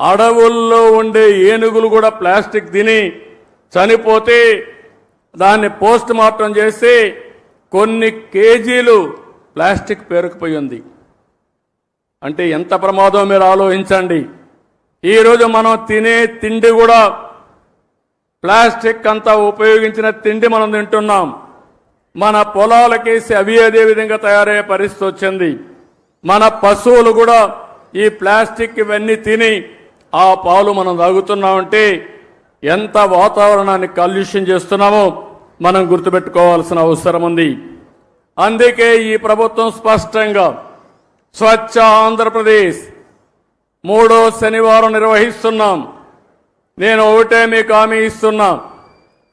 అడవుల్లో ఉండే ఏనుగులు కూడా ప్లాస్టిక్ తిని చనిపోతే దాన్ని పోస్ట్ మార్టం చేసి కొన్ని కేజీలు ప్లాస్టిక్ పేరుకుపోయి ఉంది. అంటే ఎంత ప్రమాదం మీరు ఆలోచించండి. ఈరోజు మనం తినే తిండి కూడా ప్లాస్టిక్ అంతా ఉపయోగించిన తిండి మనం తింటున్నాం. మన పొలాలకేసి అవి అదే విధంగా తయారయ్యే పరిస్థితి వచ్చింది. మన పశువులు కూడా ఈ ప్లాస్టిక్ ఇవన్నీ తిని ఆ పాలు మనం తాగుతున్నామంటే ఎంత వాతావరణాన్ని కాలుష్యం చేస్తున్నామో మనం గుర్తుపెట్టుకోవాల్సిన అవసరం ఉంది. అందుకే ఈ ప్రభుత్వం స్పష్టంగా స్వచ్ఛ ఆంధ్రప్రదేశ్ మూడో శనివారం నిర్వహిస్తున్నాం. నేను ఒకటే మీకు హామీ ఇస్తున్నా.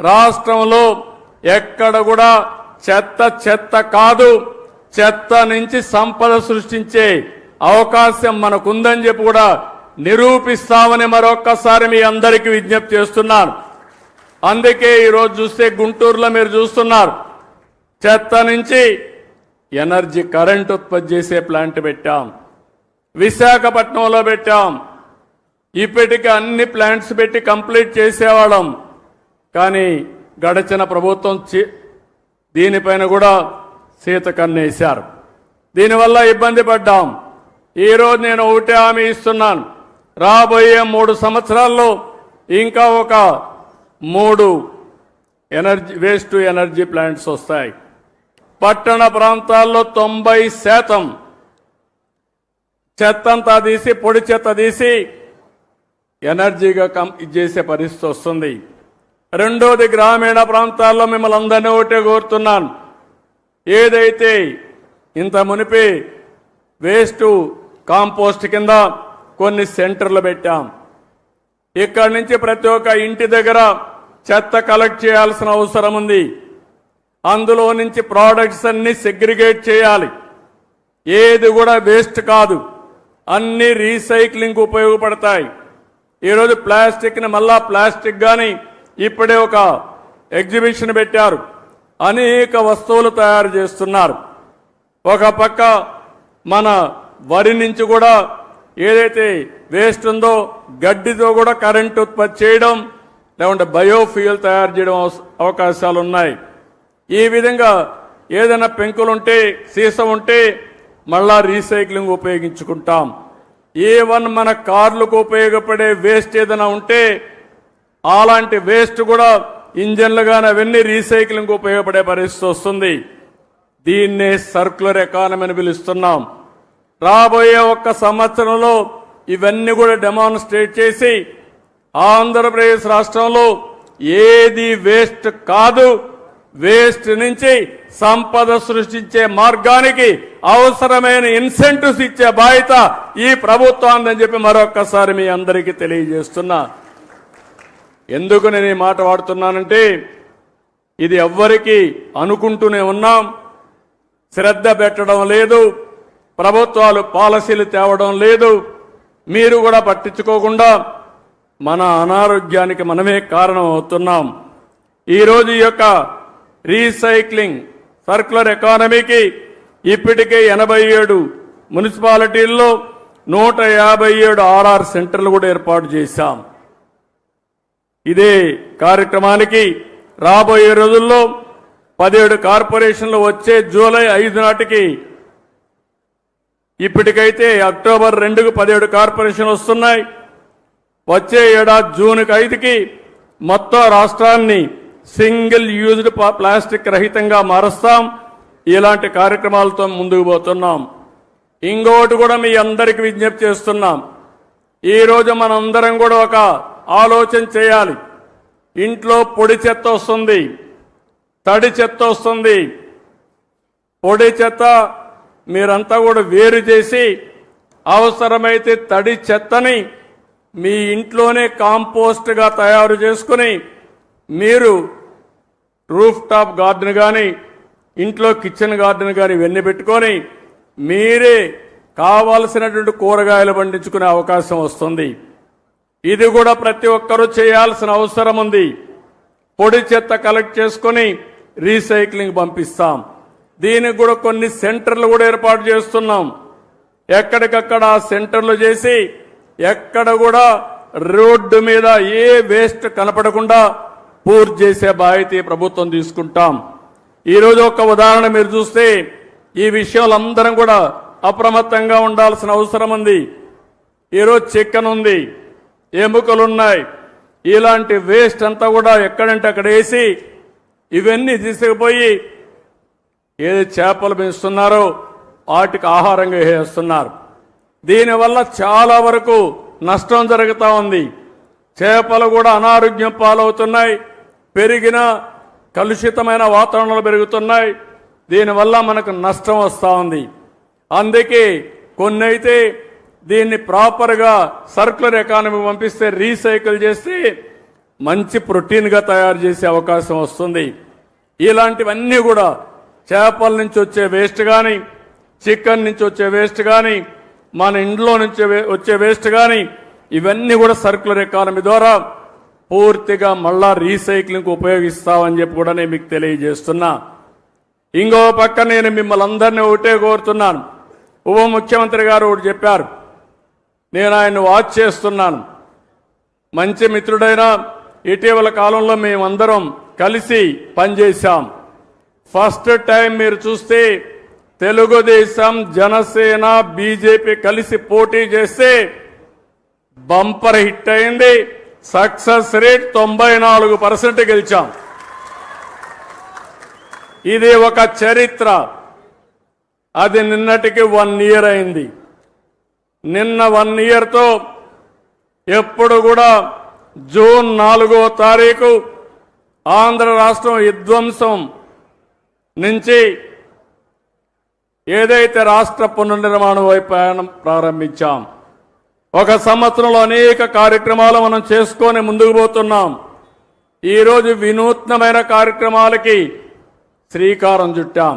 రాష్ట్రంలో ఎక్కడ కూడా చెత్త చెత్త కాదు. చెత్త నుంచి సంపద సృష్టించే అవకాశం మనకుందని చెప్పి కూడా నిరూపిస్తామని మరొక్కసారి మీ అందరికీ విజ్ఞప్తి చేస్తున్నాను. అందుకే ఈరోజు చూస్తే గుంటూరులో మీరు చూస్తున్నారు. చెత్త నుంచి ఎనర్జీ కరెంట్ ఉత్పత్తి చేసే ప్లాంట్ పెట్టాం. విశాఖపట్నంలో పెట్టాం. ఇప్పటికి అన్ని ప్లాంట్స్ పెట్టి కంప్లీట్ చేసేవాళ్ళం. కానీ గడచిన ప్రభుత్వం చి- దీనిపైన కూడా సీత కన్నేశారు దీనివల్ల ఇబ్బంది పడ్డాం. ఈరోజు నేను ఒకటే హామీ ఇస్తున్నాను. రాబోయే మూడు సంవత్సరాల్లో ఇంకా ఒక మూడు energy waste to energy plants వస్తాయి. పట్టణ ప్రాంతాల్లో తొంభై శాతం చెత్తంతా తీసి పొడి చెత్త తీసి ఎనర్జీగా కం చేసే పరిస్థితి వస్తుంది. రెండోది గ్రామీణ ప్రాంతాల్లో మిమ్మల్ని అందరినీ ఒకటే కోరుతున్నాను. ఏదైతే ఇంత మునిపి వేస్ట్ కాంపోస్ట్ కింద కొన్ని సెంటర్లు పెట్టాం. ఇక్కడి నుంచి ప్రతి ఒక్క ఇంటి దగ్గర చెత్త కలెక్ట్ చేయాల్సిన అవసరం ఉంది. అందులో నుంచి ప్రోడక్ట్స్ అన్ని సెగ్రిగేట్ చేయాలి. ఏది కూడా వేస్ట్ కాదు. అన్ని రీసైక్లింగ్ ఉపయోగపడతాయి. ఈరోజు ప్లాస్టిక్ని మళ్ళా ప్లాస్టిక్ కానీ ఇప్పుడే ఒక ఎగ్జిబిషన్ పెట్టారు. అనేక వస్తువులు తయారు చేస్తున్నారు. ఒక పక్క మన వరి నుంచి కూడా ఏదైతే వేస్ట్ ఉందో గడ్డితో కూడా కరెంట్ ఉత్పత్తి చేయడం లేకుంటే బయోఫ్యూయల్ తయారు చేయడం అవకాశాలు ఉన్నాయి ఈ విధంగా ఏదైనా పెంకులుంటే సీసం ఉంటే మళ్ళా రీసైక్లింగ్ ఉపయోగించుకుంటాం. ఏ వన్ మన కార్లకు ఉపయోగపడే వేస్ట్ ఏదైనా ఉంటే అలాంటి వేస్ట్ కూడా ఇంజన్లు కానీ అవన్నీ రీసైక్లింగ్ ఉపయోగపడే పరిస్థితి వస్తుంది. దీన్నే సర్క్యులర్ ఎకానమీ అని పిలుస్తున్నాం. రాబోయే ఒక్క సంవత్సరంలో ఇవన్నీ కూడా డెమాన్స్ట్రేట్ చేసి ఆంధ్రప్రదేశ్ రాష్ట్రంలో ఏది వేస్ట్ కాదు వేస్ట్ నుంచి సంపద సృష్టించే మార్గానికి అవసరమైన ఇన్సెంటివ్స్ ఇచ్చే బాధ్యత ఈ ప్రభుత్వాన్ని చెప్పి మరొక్కసారి మీ అందరికీ తెలియజేస్తున్నా. ఎందుకు నేను ఈ మాట వాడుతున్నానంటే ఇది ఎవ్వరికి అనుకుంటూనే ఉన్నాం. శ్రద్ధ పెట్టడం లేదు. ప్రభుత్వాలు పాలసీలు తేవడం లేదు. మీరు కూడా పట్టించుకోకుండా మన అనారోగ్యానికి మనమే కారణం అవుతున్నాం ఈరోజు ఈ యొక్క రీసైక్లింగ్ సర్క్యులర్ ఎకానమీకి ఇప్పటికే ఎనభై ఏడు మున్సిపాలిటీల్లో నూట యాభై ఏడు ఆర్ఆర్ సెంటర్లు కూడా ఏర్పాటు చేశాం. ఇదే కార్యక్రమానికి రాబోయే రోజుల్లో పదిహేడు కార్పొరేషన్లు వచ్చే జూలై ఐదు నాటికి ఇప్పటికైతే అక్టోబర్ రెండుకు పదిహేడు కార్పొరేషన్లు వస్తున్నాయి. వచ్చే ఏడాది జూన్కి ఐదుకి మొత్తం రాష్ట్రాన్ని సింగిల్ యూజ్డ్ ప్లాస్టిక్ రహితంగా మారుస్తాం. ఇలాంటి కార్యక్రమాలతో ముందుకు పోతున్నాం. ఇంకోటి కూడా మీ అందరికి విజ్ఞప్తి చేస్తున్నాం. ఈరోజు మనందరం కూడా ఒక ఆలోచన చేయాలి. ఇంట్లో పొడి చెత్త వస్తుంది. తడి చెత్త వస్తుంది. పొడి చెత్త మీరంతా కూడా వేరు చేసి అవసరమైతే తడి చెత్తని మీ ఇంట్లోనే కాంపోస్ట్గా తయారు చేసుకుని మీరు రూఫ్ టాప్ గార్డెన్ కానీ ఇంట్లో కిచెన్ గార్డెన్ కానీ ఇవన్నీ పెట్టుకొని మీరే కావాల్సినటువంటి కూరగాయలు పండించుకునే అవకాశం వస్తుంది. ఇది కూడా ప్రతి ఒక్కరూ చేయాల్సిన అవసరం ఉంది. పొడి చెత్త కలెక్ట్ చేసుకొని రీసైక్లింగ్ పంపిస్తాం. దీనికి కూడా కొన్ని సెంటర్లు కూడా ఏర్పాటు చేస్తున్నాం. ఎక్కడికక్కడ ఆ సెంటర్లు చేసి ఎక్కడ కూడా రోడ్డు మీద ఏ వేస్ట్ కనపడకుండా పూర్తి చేసే బాధ్యత ప్రభుత్వం తీసుకుంటాం. ఈరోజు ఒక ఉదాహరణ మీరు చూస్తే ఈ విషయంలో అందరం కూడా అప్రమత్తంగా ఉండాల్సిన అవసరం ఉంది. ఈరోజు చికెన్ ఉంది ఎముకలున్నాయి ఇలాంటి వేస్ట్ అంతా కూడా ఎక్కడంటే అక్కడ వేసి ఇవన్నీ తీసుకుపోయి ఏది చేపలు పెంచుతున్నారో వాటికి ఆహారంగా వేస్తున్నారు. దీనివల్ల చాలా వరకు నష్టం జరుగుతూ ఉంది. చేపలు కూడా అనారోగ్యం పాలవుతున్నాయి. పెరిగిన కలుషితమైన వాతావరణాలు పెరుగుతున్నాయి. దీనివల్ల మనకు నష్టం వస్తూ ఉంది. అందుకే కొన్ని అయితే దీన్ని ప్రాపర్గా సర్కులర్ ఎకానమీ పంపిస్తే రీసైకిల్ చేస్తే మంచి ప్రోటీన్గా తయారు చేసే అవకాశం వస్తుంది. ఇలాంటివన్నీ కూడా చేపల నుంచి వచ్చే వేస్ట్ కానీ చికెన్ నుంచి వచ్చే వేస్ట్ కానీ మన ఇంట్లో నుంచి వచ్చే వేస్ట్ కానీ ఇవన్నీ కూడా సర్కులర్ ఎకానమీ ద్వారా పూర్తిగా మళ్ళా రీసైక్లింగ్ ఉపయోగిస్తామని చెప్పి కూడా నేను మీకు తెలియజేస్తున్నా. ఇంకో పక్క నేను మిమ్మల్ని అందరినీ ఒకటే కోరుతున్నాను. ఉప ముఖ్యమంత్రి గారు ఒకటి చెప్పారు. నేను ఆయన వాచ్ చేస్తున్నాను. మంచి మిత్రుడైన ఇటీవల కాలంలో మేమందరం కలిసి పనిచేశాం. ఫస్ట్ టైం మీరు చూస్తే తెలుగుదేశం జనసేన బీజేపీ కలిసి పోటీ చేస్తే బంపర్ హిట్ అయింది. సక్సెస్ రేట్ తొంభై నాలుగు పర్సెంట్ గెలిచాం. ఇది ఒక చరిత్ర. అది నిన్నటికి వన్ ఇయర్ అయింది. నిన్న వన్ ఇయర్తో ఎప్పుడు కూడా జూన్ నాలుగో తారీఖు ఆంధ్ర రాష్ట్రం విధ్వంసం నుంచి ఏదైతే రాష్ట్ర పునర్నిర్మాణం వైపు ప్రయాణం ప్రారంభించాం ఒక సంవత్సరంలో అనేక కార్యక్రమాలు మనం చేసుకొని ముందుకు పోతున్నాం. ఈరోజు వినూత్నమైన కార్యక్రమాలకి శ్రీకారం చుట్టాం.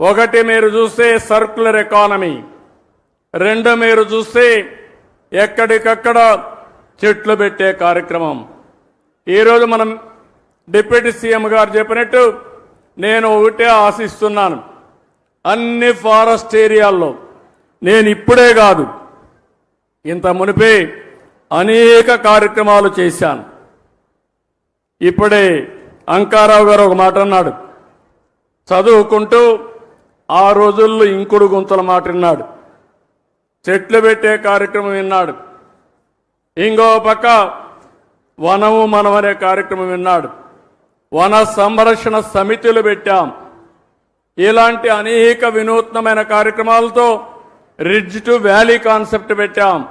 ఒకటి మీరు చూస్తే సర్కులర్ ఎకానమీ రెండు మీరు చూస్తే ఎక్కడికక్కడ చెట్లు పెట్టే కార్యక్రమం. ఈరోజు మనం డిప్యూటీ సీఎం గారు చెప్పినట్టు నేను ఒకటే ఆశిస్తున్నాను. అన్ని ఫారెస్ట్ ఏరియాల్లో నేను ఇప్పుడే కాదు ఇంత మునిపే అనేక కార్యక్రమాలు చేశాను. ఇప్పుడే అంకారావు గారు ఒక మాట అన్నాడు. చదువుకుంటూ ఆ రోజుల్లో ఇంకుడు గుంతల మాట విన్నాడు చెట్లు పెట్టే కార్యక్రమం విన్నాడు. ఇంకో పక్క వనము మనం అనే కార్యక్రమం విన్నాడు. వన సంరక్షణ సమితులు పెట్టాం. ఇలాంటి అనేక వినూత్నమైన కార్యక్రమాలతో రిడ్జ్ టు వ్యాలీ కాన్సెప్ట్ పెట్టాం.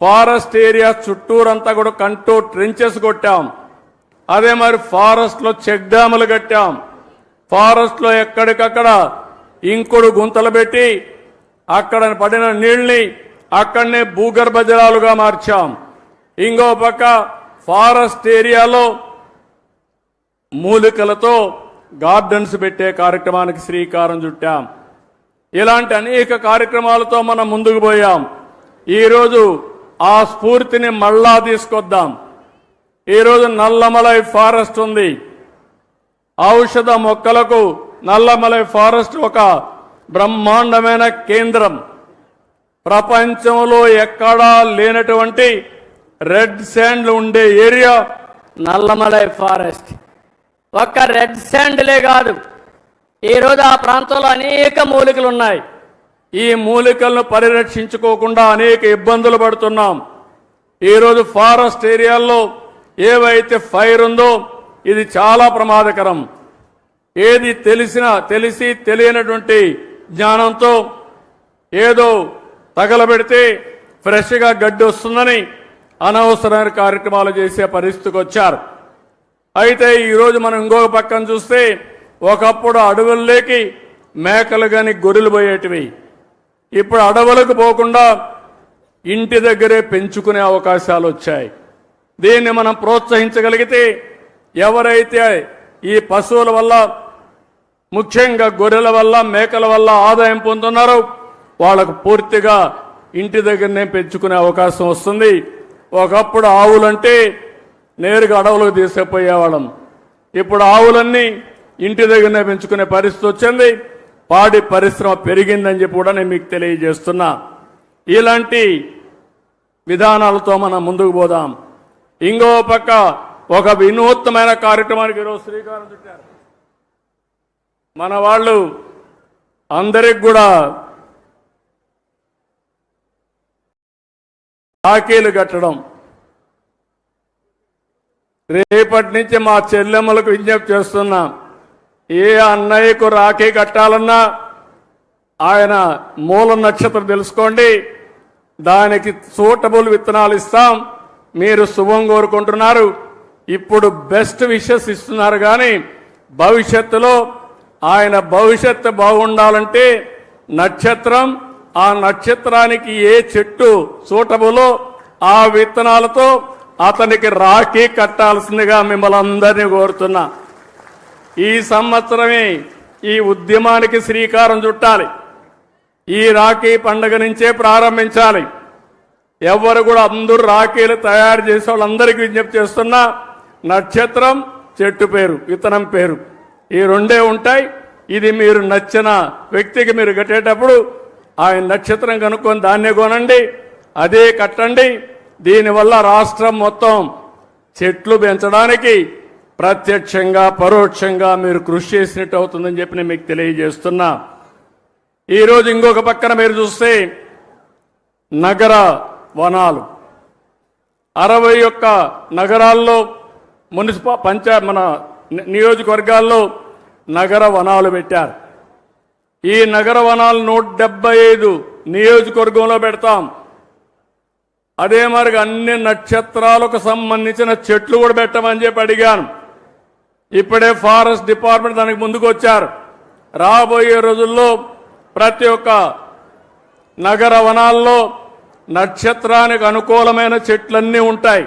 ఫారెస్ట్ ఏరియా చుట్టూరంతా కూడా కంటూ ట్రెంచెస్ కొట్టాం. అదే మరి ఫారెస్ట్లో చెక్ డ్యాములు కట్టాం. ఫారెస్ట్లో ఎక్కడికక్కడ ఇంకుడు గుంతలు పెట్టి అక్కడ పడిన నీళ్ళని అక్కడనే భూగర్భ జలాలుగా మార్చాం. ఇంకో పక్క ఫారెస్ట్ ఏరియాలో మూలికలతో గార్డెన్స్ పెట్టే కార్యక్రమానికి శ్రీకారం చుట్టాం. ఇలాంటి అనేక కార్యక్రమాలతో మనం ముందుకు పోయాం. ఈరోజు ఆ స్ఫూర్తిని మళ్ళా తీసుకొద్దాం. ఈరోజు నల్లమలై ఫారెస్ట్ ఉంది. ఔషధ మొక్కలకు నల్లమలై ఫారెస్ట్ ఒక బ్రహ్మాండమైన కేంద్రం. ప్రపంచంలో ఎక్కడా లేనటువంటి రెడ్ శాండ్లు ఉండే ఏరియా నల్లమలై ఫారెస్ట్. ఒక్క రెడ్ శాండ్లే కాదు. ఈరోజు ఆ ప్రాంతంలో అనేక మూలికలు ఉన్నాయి. ఈ మూలికలను పరిరక్షించుకోకుండా అనేక ఇబ్బందులు పడుతున్నాం. ఈరోజు ఫారెస్ట్ ఏరియాల్లో ఏవైతే ఫైర్ ఉందో ఇది చాలా ప్రమాదకరం. ఏది తెలిసిన తెలిసి తెలియనటువంటి జ్ఞానంతో ఏదో తగలబెడితే ఫ్రెష్గా గడ్డి వస్తుందని అనవసరమైన కార్యక్రమాలు చేసే పరిస్థితికి వచ్చారు. అయితే ఈరోజు మనం ఇంకొక పక్కన చూస్తే ఒకప్పుడు అడవుల్లోకి మేకలు కానీ గొర్రెలు పోయేటివి. ఇప్పుడు అడవులకు పోకుండా ఇంటి దగ్గరే పెంచుకునే అవకాశాలు వచ్చాయి. దీన్ని మనం ప్రోత్సహించగలిగితే ఎవరైతే ఈ పశువుల వల్ల ముఖ్యంగా గొర్రెల వల్ల మేకల వల్ల ఆదాయం పొందుతున్నారో వాళ్ళకు పూర్తిగా ఇంటి దగ్గరనే పెంచుకునే అవకాశం వస్తుంది. ఒకప్పుడు ఆవులంటే నేరుగా అడవులకు తీసుకుపోయేవాళ్ళం. ఇప్పుడు ఆవులన్నీ ఇంటి దగ్గరనే పెంచుకునే పరిస్థితి వచ్చింది. పాడి పరిశ్రమ పెరిగిందని చెప్పి కూడా నేను మీకు తెలియజేస్తున్నా. ఇలాంటి విధానాలతో మనం ముందుకు పోదాం. ఇంకో పక్క ఒక వినూత్నమైన కార్యక్రమానికి ఈరోజు శ్రీకారం చుట్టారు. మన వాళ్ళు అందరికి కూడా రాఖీలు కట్టడం రేపటి నుంచి మా చెల్లెమ్మలకు విజ్ఞప్తి చేస్తున్నాం. ఏ అన్నయ్యకు రాఖీ కట్టాలన్నా ఆయన మూల నక్షత్రం తెలుసుకోండి. దానికి సూటబుల్ విత్తనాలు ఇస్తాం. మీరు శుభం కోరుకుంటున్నారు. ఇప్పుడు బెస్ట్ విషెస్ ఇస్తున్నారు కానీ భవిష్యత్తులో ఆయన భవిష్యత్తు బాగుండాలంటే నక్షత్రం ఆ నక్షత్రానికి ఏ చెట్టు సూటబులో ఆ విత్తనాలతో అతనికి రాఖీ కట్టాల్సిందిగా మిమ్మల్ని అందరినీ కోరుతున్నా. ఈ సంవత్సరమే ఈ ఉద్యమానికి శ్రీకారం చుట్టాలి. ఈ రాఖీ పండుగ నుంచే ప్రారంభించాలి. ఎవరు కూడా అందరూ రాఖీలు తయారు చేసే వాళ్ళందరికీ విజ్ఞప్తి చేస్తున్నా నక్షత్రం చెట్టు పేరు విత్తనం పేరు. ఈ రెండే ఉంటాయి. ఇది మీరు నచ్చిన వ్యక్తికి మీరు కట్టేటప్పుడు ఆయన నక్షత్రం కనుక్కొని దాన్నే కొనండి అదే కట్టండి. దీనివల్ల రాష్ట్రం మొత్తం చెట్లు పెంచడానికి ప్రత్యక్షంగా పరోక్షంగా మీరు కృషి చేసినట్టు అవుతుందని చెప్పి నేను మీకు తెలియజేస్తున్నా. ఈరోజు ఇంకొక పక్కన మీరు చూస్తే నగర వనాలు. అరవై ఒక్క నగరాల్లో మున్సిపా పంచాయత్ మన ని- నియోజకవర్గాల్లో నగర వనాలు పెట్టారు. ఈ నగర వనాలు నూట డెబ్బై ఐదు నియోజకవర్గంలో పెడతాం. అదే మరిగా అన్ని నక్షత్రాలకు సంబంధించిన చెట్లు కూడా పెట్టమని చెప్పి అడిగాను. ఇప్పుడే ఫారెస్ట్ డిపార్ట్మెంట్ దానికి ముందుకు వచ్చారు. రాబోయే రోజుల్లో ప్రతి ఒక్క నగర వనాల్లో నక్షత్రానికి అనుకూలమైన చెట్లన్నీ ఉంటాయి.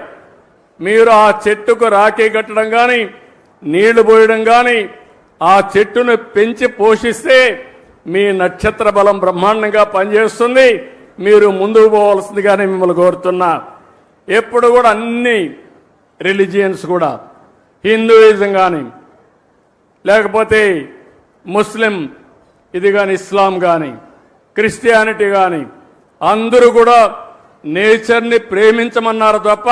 మీరు ఆ చెట్టుకు రాఖీ కట్టడం కానీ నీళ్ళు పోయడం కానీ ఆ చెట్టును పెంచి పోషిస్తే మీ నక్షత్ర బలం బ్రహ్మాండంగా పనిచేస్తుంది. మీరు ముందుకు పోవాల్సిందిగానే మిమ్మల్ని కోరుతున్నా. ఎప్పుడు కూడా అన్ని రిలీజియన్స్ కూడా హిందూయిజం కానీ లేకపోతే ముస్లిం ఇది కానీ ఇస్లాం కానీ క్రిస్టియానిటీ కానీ అందరూ కూడా నేచర్ని ప్రేమించమన్నారు తప్ప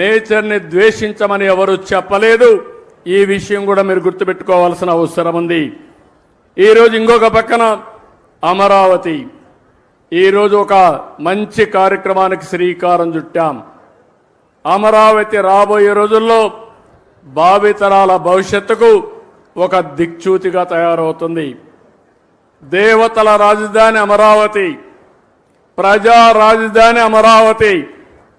నేచర్ని ద్వేషించమని ఎవరు చెప్పలేదు. ఈ విషయం కూడా మీరు గుర్తుపెట్టుకోవాల్సిన అవసరం ఉంది. ఈరోజు ఇంకొక పక్కన అమరావతి. ఈరోజు ఒక మంచి కార్యక్రమానికి శ్రీకారం చుట్టాం. అమరావతి రాబోయే రోజుల్లో భావితరాల భవిష్యత్తుకు ఒక దిక్చూతిగా తయారవుతుంది. దేవతల రాజధాని అమరావతి ప్రజా రాజధాని అమరావతి.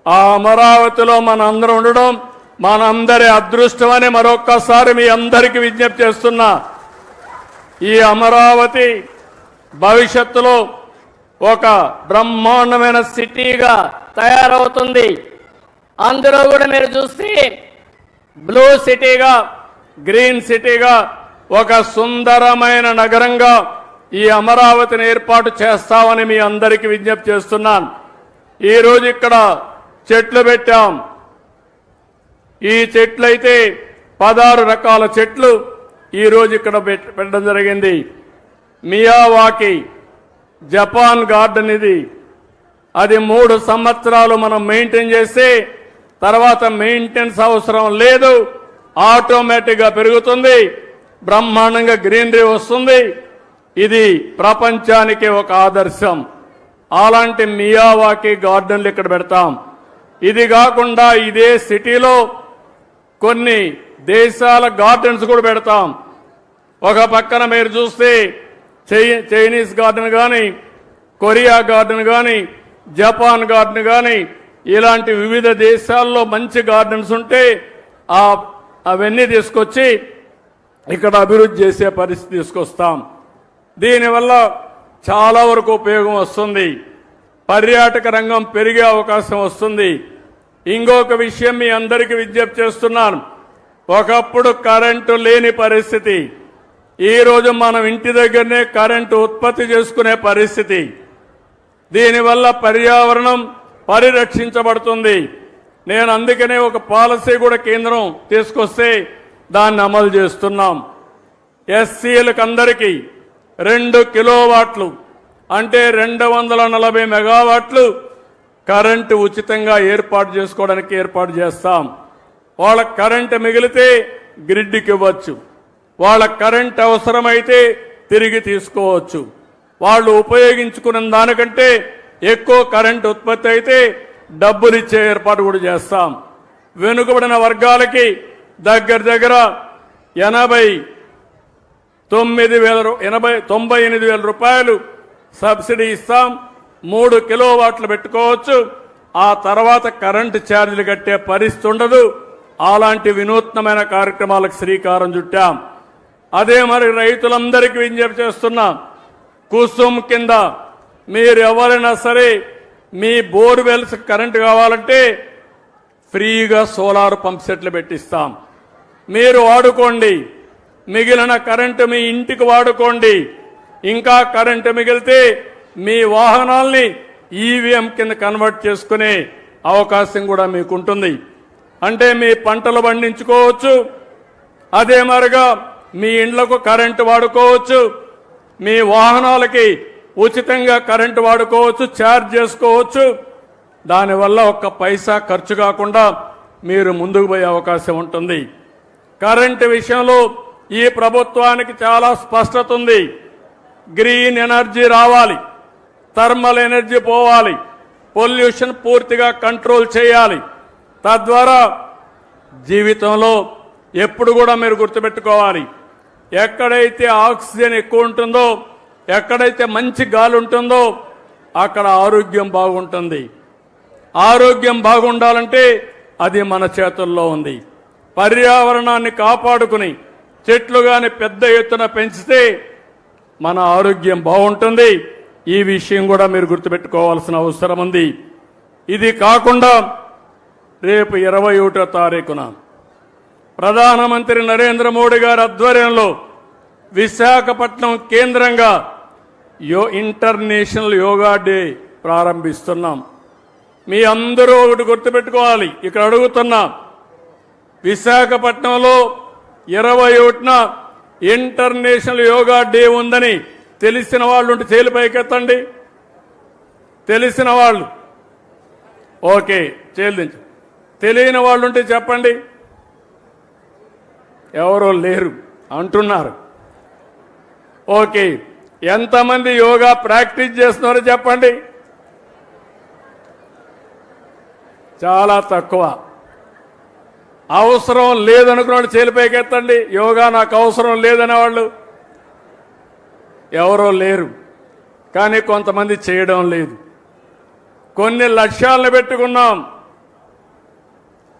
ఆ అమరావతిలో మనందరం ఉండడం మనందరి అదృష్టమని మరొక్కసారి మీ అందరికీ విజ్ఞప్తి చేస్తున్నా. ఈ అమరావతి భవిష్యత్తులో ఒక బ్రహ్మాండమైన సిటీగా తయారవుతుంది. అందులో కూడా మీరు చూస్తే బ్లూ సిటీగా గ్రీన్ సిటీగా ఒక సుందరమైన నగరంగా ఈ అమరావతిని ఏర్పాటు చేస్తామని మీ అందరికీ విజ్ఞప్తి చేస్తున్నాను. ఈరోజు ఇక్కడ చెట్లు పెట్టాం. ఈ చెట్లు అయితే పదహారు రకాల చెట్లు ఈరోజు ఇక్కడ పెట్టడం జరిగింది. మియావాకి జపాన్ గార్డెన్ ఇది అది మూడు సంవత్సరాలు మనం మెయింటైన్ చేసి తర్వాత మెయింటెనెన్స్ అవసరం లేదు. ఆటోమేటిక్గా పెరుగుతుంది. బ్రహ్మాండంగా గ్రీనరీ వస్తుంది. ఇది ప్రపంచానికి ఒక ఆదర్శం. అలాంటి మియావాకి గార్డెన్లు ఇక్కడ పెడతాం. ఇది కాకుండా ఇదే సిటీలో కొన్ని దేశాల గార్డెన్స్ కూడా పెడతాం. ఒక పక్కన మీరు చూస్తే చైనీస్ గార్డెన్ కానీ కొరియా గార్డెన్ కానీ జపాన్ గార్డెన్ కానీ ఇలాంటి వివిధ దేశాల్లో మంచి గార్డెన్స్ ఉంటే ఆ అవన్నీ తీసుకొచ్చి ఇక్కడ అభివృద్ధి చేసే పరిస్థితి తీసుకొస్తాం. దీనివల్ల చాలా వరకు ఉపయోగం వస్తుంది. పర్యాటక రంగం పెరిగే అవకాశం వస్తుంది. ఇంకొక విషయం మీ అందరికీ విజ్ఞప్తి చేస్తున్నాను. ఒకప్పుడు కరెంటు లేని పరిస్థితి. ఈ రోజు మనం ఇంటి దగ్గరనే కరెంటు ఉత్పత్తి చేసుకునే పరిస్థితి. దీనివల్ల పర్యావరణం పరిరక్షించబడుతుంది. నేను అందుకనే ఒక పాలసీ కూడా కేంద్రం తీసుకొస్తే దాన్ని అమలు చేస్తున్నాం. ఎస్సీలకు అందరికీ రెండు కిలోవాట్లు అంటే రెండు వందల నలభై మెగావాట్లు కరెంటు ఉచితంగా ఏర్పాటు చేసుకోవడానికి ఏర్పాటు చేస్తాం. వాళ్ళ కరెంటు మిగిలితే గ్రిడ్కి ఇవ్వచ్చు. వాళ్ళ కరెంట్ అవసరమైతే తిరిగి తీసుకోవచ్చు. వాళ్ళు ఉపయోగించుకున్న దానికంటే ఎక్కువ కరెంట్ ఉత్పత్తి అయితే డబ్బులు ఇచ్చే ఏర్పాటు కూడా చేస్తాం. వెనుకబడిన వర్గాలకి దగ్గర దగ్గర ఎనభై తొమ్మిది వేల రూ- ఎనభై తొంభై ఎనిమిది వేల రూపాయలు సబ్సిడీ ఇస్తాం. మూడు కిలో వాట్లు పెట్టుకోవచ్చు. ఆ తర్వాత కరెంటు ఛార్జీలు కట్టే పరిస్థితి ఉండదు. అలాంటి వినూత్నమైన కార్యక్రమాలకు శ్రీకారం చుట్టాం. అదే మరి రైతులందరికీ విజ్ఞప్తి చేస్తున్నా కుసుమ్ కింద మీరు ఎవరైనా సరే మీ బోర్వెల్స్ కరెంటు కావాలంటే ఫ్రీగా సోలార్ పంప్ సెట్లు పెట్టిస్తాం. మీరు వాడుకోండి. మిగిలిన కరెంటు మీ ఇంటికి వాడుకోండి. ఇంకా కరెంటు మిగిలితే మీ వాహనాల్ని ఈవీఎం కింద కన్వర్ట్ చేసుకునే అవకాశం కూడా మీకు ఉంటుంది అంటే మీ పంటలు పండించుకోవచ్చు. అదే మరిగా మీ ఇండ్లకు కరెంటు వాడుకోవచ్చు మీ వాహనాలకి ఉచితంగా కరెంటు వాడుకోవచ్చు ఛార్జ్ చేసుకోవచ్చు. దానివల్ల ఒక్క పైసా ఖర్చు కాకుండా మీరు ముందుకు పోయే అవకాశం ఉంటుంది. కరెంటు విషయంలో ఈ ప్రభుత్వానికి చాలా స్పష్టత ఉంది. గ్రీన్ ఎనర్జీ రావాలి థర్మల్ ఎనర్జీ పోవాలి పొల్యూషన్ పూర్తిగా కంట్రోల్ చేయాలి. తద్వారా జీవితంలో ఎప్పుడు కూడా మీరు గుర్తుపెట్టుకోవాలి. ఎక్కడైతే ఆక్సిజన్ ఎక్కువ ఉంటుందో ఎక్కడైతే మంచి గాలి ఉంటుందో అక్కడ ఆరోగ్యం బాగుంటుంది. ఆరోగ్యం బాగుండాలంటే అది మన చేతుల్లో ఉంది. పర్యావరణాన్ని కాపాడుకుని చెట్లు గాని పెద్ద ఎత్తున పెంచితే మన ఆరోగ్యం బాగుంటుంది. ఈ విషయం కూడా మీరు గుర్తుపెట్టుకోవాల్సిన అవసరం ఉంది. ఇది కాకుండా రేపు ఇరవై ఒకటో తారీఖున ప్రధానమంత్రి నరేంద్ర మోడీ గారి ఆధ్వర్యంలో విశాఖపట్నం కేంద్రంగా యో ఇంటర్నేషనల్ యోగా డే ప్రారంభిస్తున్నాం. మీ అందరూ ఒకటి గుర్తుపెట్టుకోవాలి. ఇక్కడ అడుగుతున్నా విశాఖపట్నంలో ఇరవై ఒకటిన ఇంటర్నేషనల్ యోగా డే ఉందని తెలిసిన వాళ్ళు ఉంటే చేలు పైకెత్తండి. తెలిసిన వాళ్ళు. ఓకే చేలించు తెలియని వాళ్ళు ఉంటే చెప్పండి. ఎవరో లేరు అంటున్నారు. ఓకే. ఎంతమంది యోగా ప్రాక్టీస్ చేస్తున్నారో చెప్పండి. చాలా తక్కువ. అవసరం లేదనుకున్న వాళ్ళు చేలిపైకెత్తండి యోగా నాకు అవసరం లేదనే వాళ్ళు ఎవరో లేరు. కానీ కొంతమంది చేయడం లేదు. కొన్ని లక్ష్యాలను పెట్టుకున్నాం.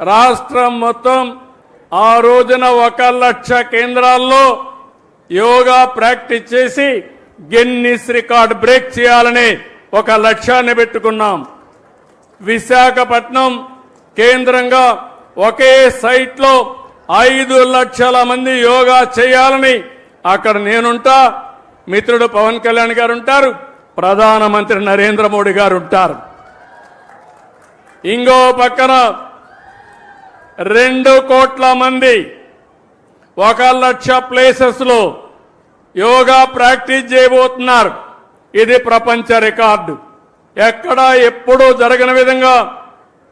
రాష్ట్రం మొత్తం ఆ రోజున ఒక లక్ష కేంద్రాల్లో యోగా ప్రాక్టీస్ చేసి గిన్నిస్ రికార్డ్ బ్రేక్ చేయాలని ఒక లక్ష్యాన్ని పెట్టుకున్నాం. విశాఖపట్నం కేంద్రంగా ఒకే సైట్లో ఐదు లక్షల మంది యోగా చేయాలని అక్కడ నేనుంటా. మిత్రుడు పవన్ కళ్యాణ్ గారు ఉంటారు. ప్రధానమంత్రి నరేంద్ర మోడీ గారు ఉంటారు. ఇంకో పక్కన రెండు కోట్ల మంది ఒక లక్ష ప్లేసెస్లో యోగా ప్రాక్టీస్ చేయబోతున్నారు. ఇది ప్రపంచ రికార్డు. ఎక్కడ ఎప్పుడూ జరగని విధంగా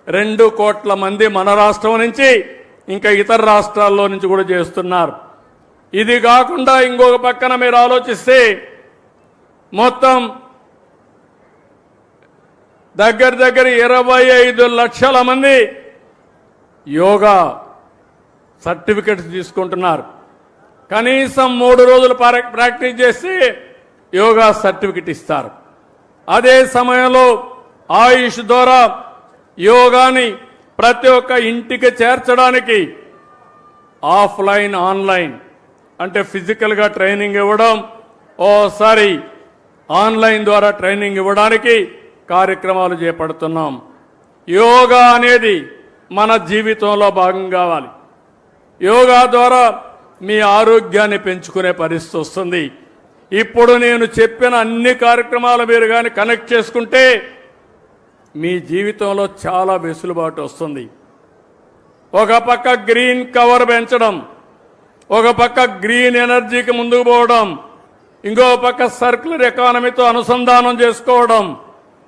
రెండు కోట్ల మంది మన రాష్ట్రం నుంచి ఇంకా ఇతర రాష్ట్రాల్లో నుంచి కూడా చేస్తున్నారు. ఇది కాకుండా ఇంకొక పక్కన మీరు ఆలోచిస్తే మొత్తం దగ్గర దగ్గర ఇరవై ఐదు లక్షల మంది యోగా సర్టిఫికెట్స్ తీసుకుంటున్నారు. కనీసం మూడు రోజులు ప్రాక్టీస్ చేసి యోగా సర్టిఫికెట్ ఇస్తారు. అదే సమయంలో ఆయుష్ ద్వారా యోగాని ప్రతి ఒక్క ఇంటికి చేర్చడానికి ఆఫ్లైన్ ఆన్లైన్ అంటే ఫిజికల్గా ట్రైనింగ్ ఇవ్వడం ఓసారి ఆన్లైన్ ద్వారా ట్రైనింగ్ ఇవ్వడానికి కార్యక్రమాలు చేపడుతున్నాం. యోగా అనేది మన జీవితంలో భాగం కావాలి. యోగా ద్వారా మీ ఆరోగ్యాన్ని పెంచుకునే పరిస్థితి వస్తుంది. ఇప్పుడు నేను చెప్పిన అన్ని కార్యక్రమాలు మీరు కానీ కనెక్ట్ చేసుకుంటే మీ జీవితంలో చాలా వెసులుబాటు వస్తుంది. ఒక పక్క గ్రీన్ కవర్ పెంచడం ఒక పక్క గ్రీన్ ఎనర్జీకి ముందుకు పోవడం ఇంకో పక్క సర్క్యులర్ ఎకానమీతో అనుసంధానం చేసుకోవడం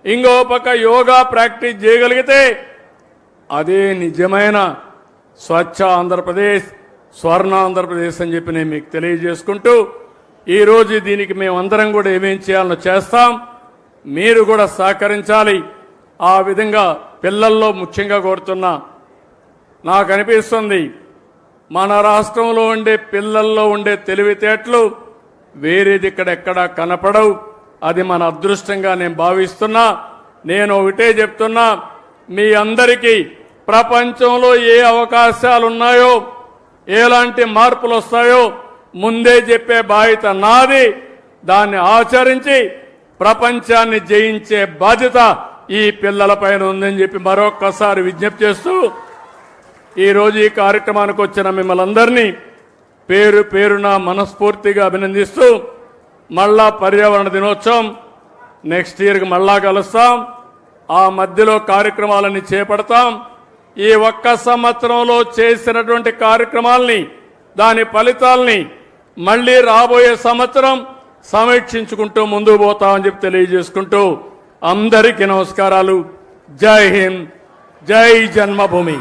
ఇంకో పక్క యోగా ప్రాక్టీస్ చేయగలిగితే అదే నిజమైన స్వచ్ఛ ఆంధ్రప్రదేశ్ స్వర్ణ ఆంధ్రప్రదేశ్ అని చెప్పి నేను మీకు తెలియజేసుకుంటూ ఈరోజు దీనికి మేమందరం కూడా ఏమేం చేయాలో చేస్తాం. మీరు కూడా సహకరించాలి. ఆ విధంగా పిల్లల్లో ముఖ్యంగా కోరుతున్నా నాకు అనిపిస్తుంది మన రాష్ట్రంలో ఉండే పిల్లల్లో ఉండే తెలివితేటలు వేరేది ఇక్కడ ఎక్కడా కనపడవు. అది మన అదృష్టంగా నేను భావిస్తున్నా. నేను ఒకటే చెప్తున్నా మీ అందరికీ ప్రపంచంలో ఏ అవకాశాలు ఉన్నాయో ఎలాంటి మార్పులు వస్తాయో ముందే చెప్పే బాధ్యత నాది. దాన్ని ఆచరించి ప్రపంచాన్ని జయించే బాధ్యత ఈ పిల్లలపైన ఉందని చెప్పి మరొక్కసారి విజ్ఞప్తి చేస్తూ ఈరోజు ఈ కార్యక్రమానికి వచ్చిన మిమ్మల్ని పేరు పేరున మనస్ఫూర్తిగా అభినందిస్తూ మళ్ళా పర్యావరణ దినోత్సవం నెక్స్ట్ ఇయర్కి మళ్ళా కలుస్తాం. ఆ మధ్యలో కార్యక్రమాలన్నీ చేపడతాం. ఈ ఒక్క సంవత్సరంలో చేసినటువంటి కార్యక్రమాల్ని దాని ఫలితాల్ని మళ్ళీ రాబోయే సంవత్సరం సమీక్షించుకుంటూ ముందుకు పోతామని చెప్పి తెలియజేసుకుంటూ అందరికీ నమస్కారాలు. జై హింద్. జై జన్మభూమి.